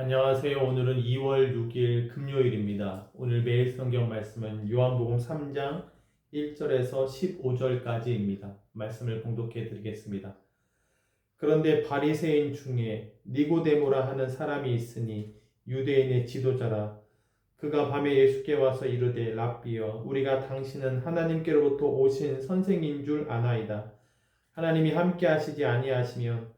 안녕하세요. 오늘은 2월 6일 금요일입니다. 오늘 매일 성경 말씀은 요한복음 3장 1절에서 15절까지입니다. 말씀을 공독해 드리겠습니다. 그런데 바리새인 중에 니고데모라 하는 사람이 있으니 유대인의 지도자라 그가 밤에 예수께 와서 이르되 랍비여 우리가 당신은 하나님께로부터 오신 선생인 줄 아나이다. 하나님이 함께 하시지 아니하시면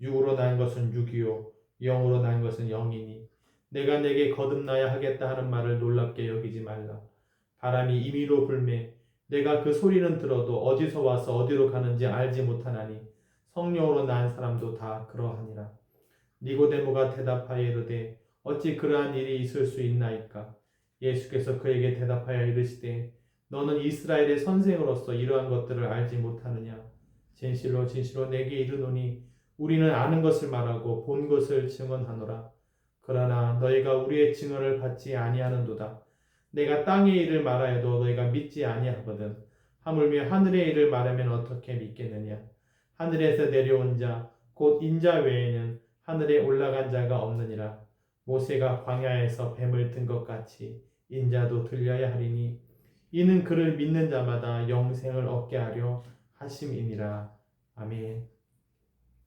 육으로 난 것은 육이요 영으로 난 것은 영이니 내가 내게 거듭나야 하겠다 하는 말을 놀랍게 여기지 말라. 바람이 임의로 불매 내가 그 소리는 들어도 어디서 와서 어디로 가는지 알지 못하나니 성령으로 난 사람도 다 그러하니라. 니고데모가 대답하여 이르되 어찌 그러한 일이 있을 수 있나이까? 예수께서 그에게 대답하여 이르시되 너는 이스라엘의 선생으로서 이러한 것들을 알지 못하느냐? 진실로 진실로 내게 이르노니 우리는 아는 것을 말하고 본 것을 증언하노라. 그러나 너희가 우리의 증언을 받지 아니하는도다. 내가 땅의 일을 말하여도 너희가 믿지 아니하거든. 하물며 하늘의 일을 말하면 어떻게 믿겠느냐? 하늘에서 내려온 자, 곧 인자 외에는 하늘에 올라간 자가 없느니라. 모세가 광야에서 뱀을 든 것 같이 인자도 들려야 하리니 이는 그를 믿는 자마다 영생을 얻게 하려 하심이니라. 아멘.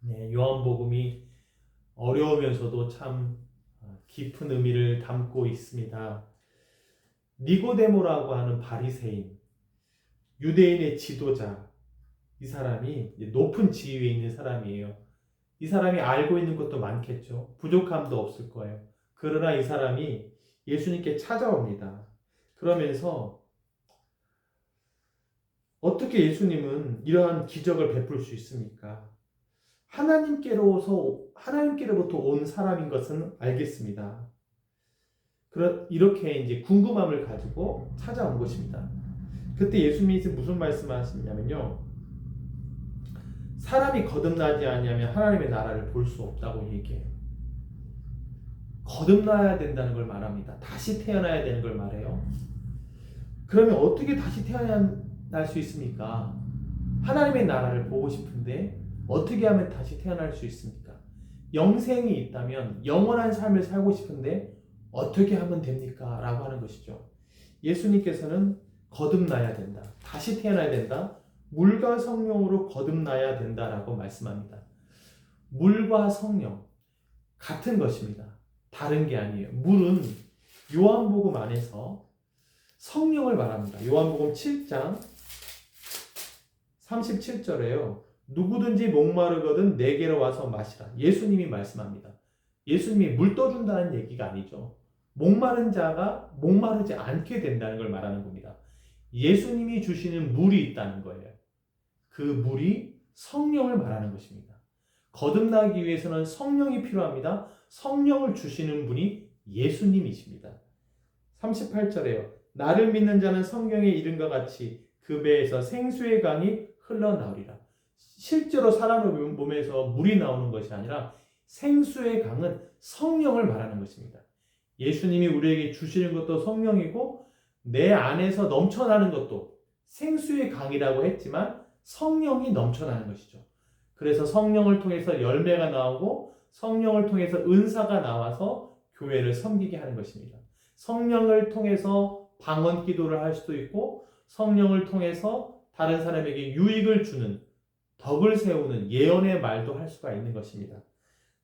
네, 요한복음이 어려우면서도 참 깊은 의미를 담고 있습니다. 니고데모라고 하는 바리새인, 유대인의 지도자, 이 사람이 높은 지위에 있는 사람이에요. 이 사람이 알고 있는 것도 많겠죠. 부족함도 없을 거예요. 그러나 이 사람이 예수님께 찾아옵니다. 그러면서 어떻게 예수님은 이러한 기적을 베풀 수 있습니까? 하나님께로서 하나님께로부터 온 사람인 것은 알겠습니다. 그런 이렇게 이제 궁금함을 가지고 찾아온 것입니다. 그때 예수님이 무슨 말씀하시냐면요. 사람이 거듭나지 아니하면 하나님의 나라를 볼 수 없다고 얘기해요. 거듭나야 된다는 걸 말합니다. 다시 태어나야 되는 걸 말해요. 그러면 어떻게 다시 태어날 수 있습니까? 하나님의 나라를 보고 싶은데 어떻게 하면 다시 태어날 수 있습니까? 영생이 있다면 영원한 삶을 살고 싶은데 어떻게 하면 됩니까? 라고 하는 것이죠. 예수님께서는 거듭나야 된다. 다시 태어나야 된다. 물과 성령으로 거듭나야 된다라고 말씀합니다. 물과 성령 같은 것입니다. 다른 게 아니에요. 물은 요한복음 안에서 성령을 말합니다. 요한복음 7장 37절에요. 누구든지 목마르거든 내게로 와서 마시라. 예수님이 말씀합니다. 예수님이 물 떠준다는 얘기가 아니죠. 목마른 자가 목마르지 않게 된다는 걸 말하는 겁니다. 예수님이 주시는 물이 있다는 거예요. 그 물이 성령을 말하는 것입니다. 거듭나기 위해서는 성령이 필요합니다. 성령을 주시는 분이 예수님이십니다. 38절에요. 나를 믿는 자는 성경에 이른과 같이 그 배에서 생수의 강이 흘러나오리라. 실제로 사람의 몸에서 물이 나오는 것이 아니라 생수의 강은 성령을 말하는 것입니다. 예수님이 우리에게 주시는 것도 성령이고 내 안에서 넘쳐나는 것도 생수의 강이라고 했지만 성령이 넘쳐나는 것이죠. 그래서 성령을 통해서 열매가 나오고 성령을 통해서 은사가 나와서 교회를 섬기게 하는 것입니다. 성령을 통해서 방언 기도를 할 수도 있고 성령을 통해서 다른 사람에게 유익을 주는 덕을 세우는 예언의 말도 할 수가 있는 것입니다.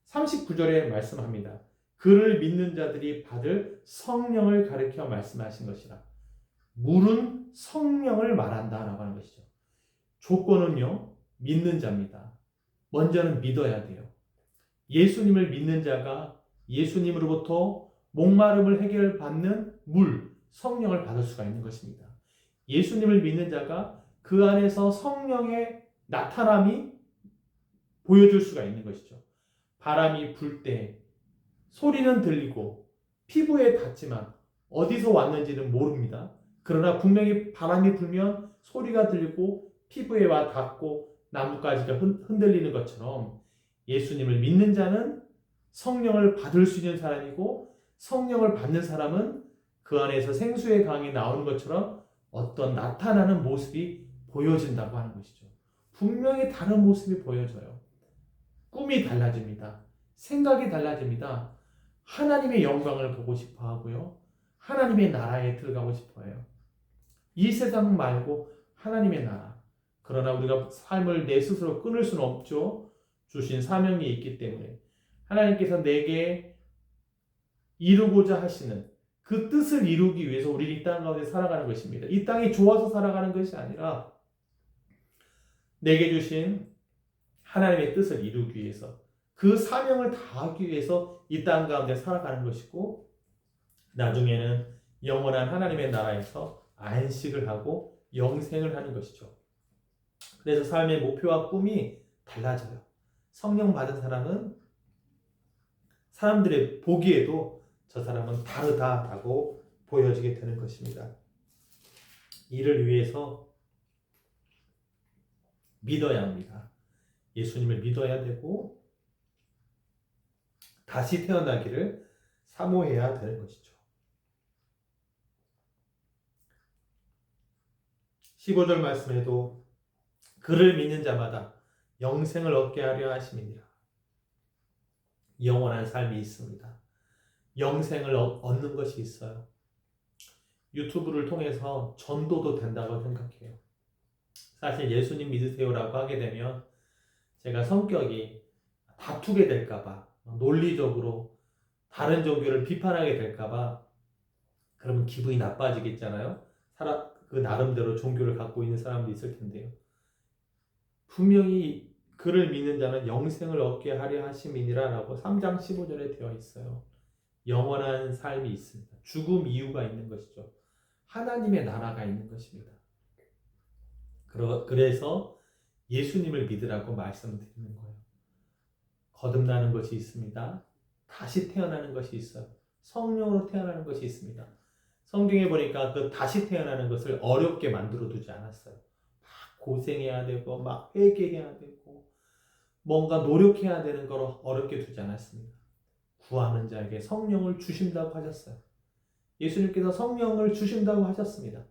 39절에 말씀합니다. 그를 믿는 자들이 받을 성령을 가르켜 말씀하신 것이라. 물은 성령을 말한다 라고 하는 것이죠. 조건은요, 믿는 자입니다. 먼저는 믿어야 돼요. 예수님을 믿는 자가 예수님으로부터 목마름을 해결받는 물, 성령을 받을 수가 있는 것입니다. 예수님을 믿는 자가 그 안에서 성령의 나타남이 보여줄 수가 있는 것이죠. 바람이 불 때 소리는 들리고 피부에 닿지만 어디서 왔는지는 모릅니다. 그러나 분명히 바람이 불면 소리가 들리고 피부에 와 닿고 나뭇가지가 흔- 흔들리는 것처럼 예수님을 믿는 자는 성령을 받을 수 있는 사람이고 성령을 받는 사람은 그 안에서 생수의 강이 나오는 것처럼 어떤 나타나는 모습이 보여진다고 하는 것이죠. 분명히 다른 모습이 보여져요. 꿈이 달라집니다. 생각이 달라집니다. 하나님의 영광을 보고 싶어 하고요. 하나님의 나라에 들어가고 싶어 해요. 이 세상 말고 하나님의 나라. 그러나 우리가 삶을 내 스스로 끊을 수는 없죠. 주신 사명이 있기 때문에. 하나님께서 내게 이루고자 하시는 그 뜻을 이루기 위해서 우리 이땅 가운데 살아가는 것입니다. 이 땅이 좋아서 살아가는 것이 아니라 내게 주신 하나님의 뜻을 이루기 위해서 그 사명을 다하기 위해서 이 땅 가운데 살아가는 것이고 나중에는 영원한 하나님의 나라에서 안식을 하고 영생을 하는 것이죠. 그래서 삶의 목표와 꿈이 달라져요. 성령 받은 사람은 사람들의 보기에도 저 사람은 다르다라고 보여지게 되는 것입니다. 이를 위해서 믿어야 합니다. 예수님을 믿어야 되고 다시 태어나기를 사모해야 되는 것이죠. 15절 말씀에도 그를 믿는 자마다 영생을 얻게 하려 하심이니라. 영원한 삶이 있습니다. 영생을 얻- 얻는 것이 있어요. 유튜브를 통해서 전도도 된다고 생각해요. 사실 예수님 믿으세요라고 하게 되면 제가 성격이 다투게 될까봐 논리적으로 다른 종교를 비판하게 될까봐 그러면 기분이 나빠지겠잖아요. 사람 그 나름대로 종교를 갖고 있는 사람도 있을 텐데요. 분명히 그를 믿는 자는 영생을 얻게 하려 하심이니라라고 3장 15절에 되어 있어요. 영원한 삶이 있습니다. 죽음 이유가 있는 것이죠. 하나님의 나라가 있는 것입니다. 그래서 예수님을 믿으라고 말씀드리는 거예요. 거듭나는 것이 있습니다. 다시 태어나는 것이 있어요. 성령으로 태어나는 것이 있습니다. 성경에 보니까 그 다시 태어나는 것을 어렵게 만들어 두지 않았어요. 막 고생해야 되고, 막 회개해야 되고, 뭔가 노력해야 되는 걸 어렵게 두지 않았습니다. 구하는 자에게 성령을 주신다고 하셨어요. 예수님께서 성령을 주신다고 하셨습니다.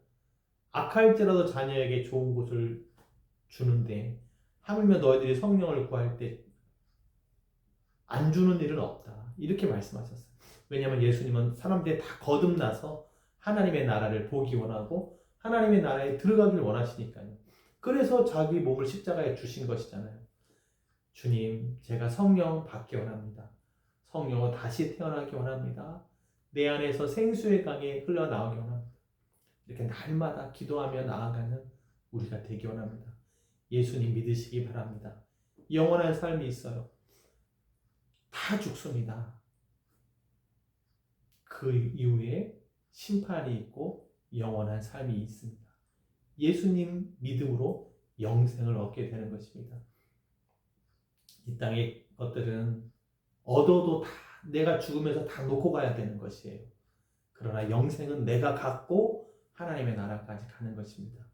악할지라도 자녀에게 좋은 곳을 주는데 하물며 너희들이 성령을 구할 때 안 주는 일은 없다. 이렇게 말씀하셨어요. 왜냐하면 예수님은 사람들이 다 거듭나서 하나님의 나라를 보기 원하고 하나님의 나라에 들어가길 원하시니까요. 그래서 자기 몸을 십자가에 주신 것이잖아요. 주님, 제가 성령 받기 원합니다. 성령으로 다시 태어나기 원합니다. 내 안에서 생수의 강에 흘러나오기 원합니다. 이렇게 날마다 기도하며 나아가는 우리가 되기 원합니다. 예수님 믿으시기 바랍니다. 영원한 삶이 있어요. 다 죽습니다. 그 이후에 심판이 있고 영원한 삶이 있습니다. 예수님 믿음으로 영생을 얻게 되는 것입니다. 이 땅의 것들은 얻어도 다 내가 죽으면서 다 놓고 가야 되는 것이에요. 그러나 영생은 내가 갖고 하나님의 나라까지 가는 것입니다.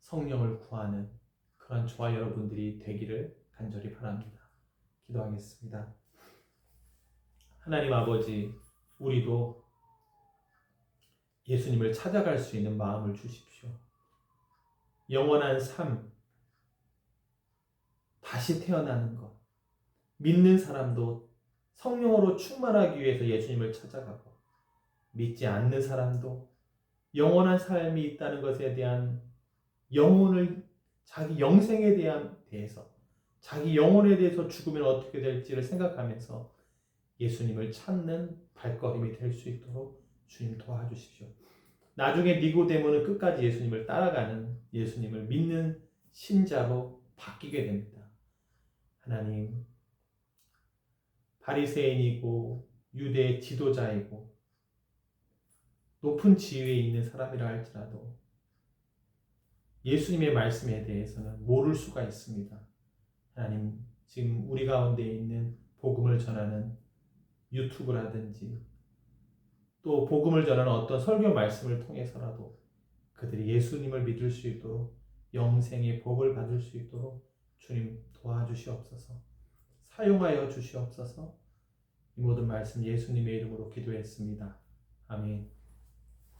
성령을 구하는 그런 저와 여러분들이 되기를 간절히 바랍니다. 기도하겠습니다. 하나님 아버지, 우리도 예수님을 찾아갈 수 있는 마음을 주십시오. 영원한 삶, 다시 태어나는 것, 믿는 사람도 성령으로 충만하기 위해서 예수님을 찾아가고, 믿지 않는 사람도 영원한 삶이 있다는 것에 대한 영혼을, 자기 영생에 대한 대해서, 자기 영혼에 대해서 죽으면 어떻게 될지를 생각하면서 예수님을 찾는 발걸음이 될 수 있도록 주님 도와주십시오. 나중에 니고데모는 끝까지 예수님을 따라가는 예수님을 믿는 신자로 바뀌게 됩니다. 하나님, 바리새인이고 유대 지도자이고 높은 지위에 있는 사람이라 할지라도 예수님의 말씀에 대해서는 모를 수가 있습니다. 하나님, 지금 우리 가운데 있는 복음을 전하는 유튜브라든지 또 복음을 전하는 어떤 설교 말씀을 통해서라도 그들이 예수님을 믿을 수 있도록 영생의 복을 받을 수 있도록 주님 도와주시옵소서 사용하여 주시옵소서 이 모든 말씀 예수님의 이름으로 기도했습니다. 아멘.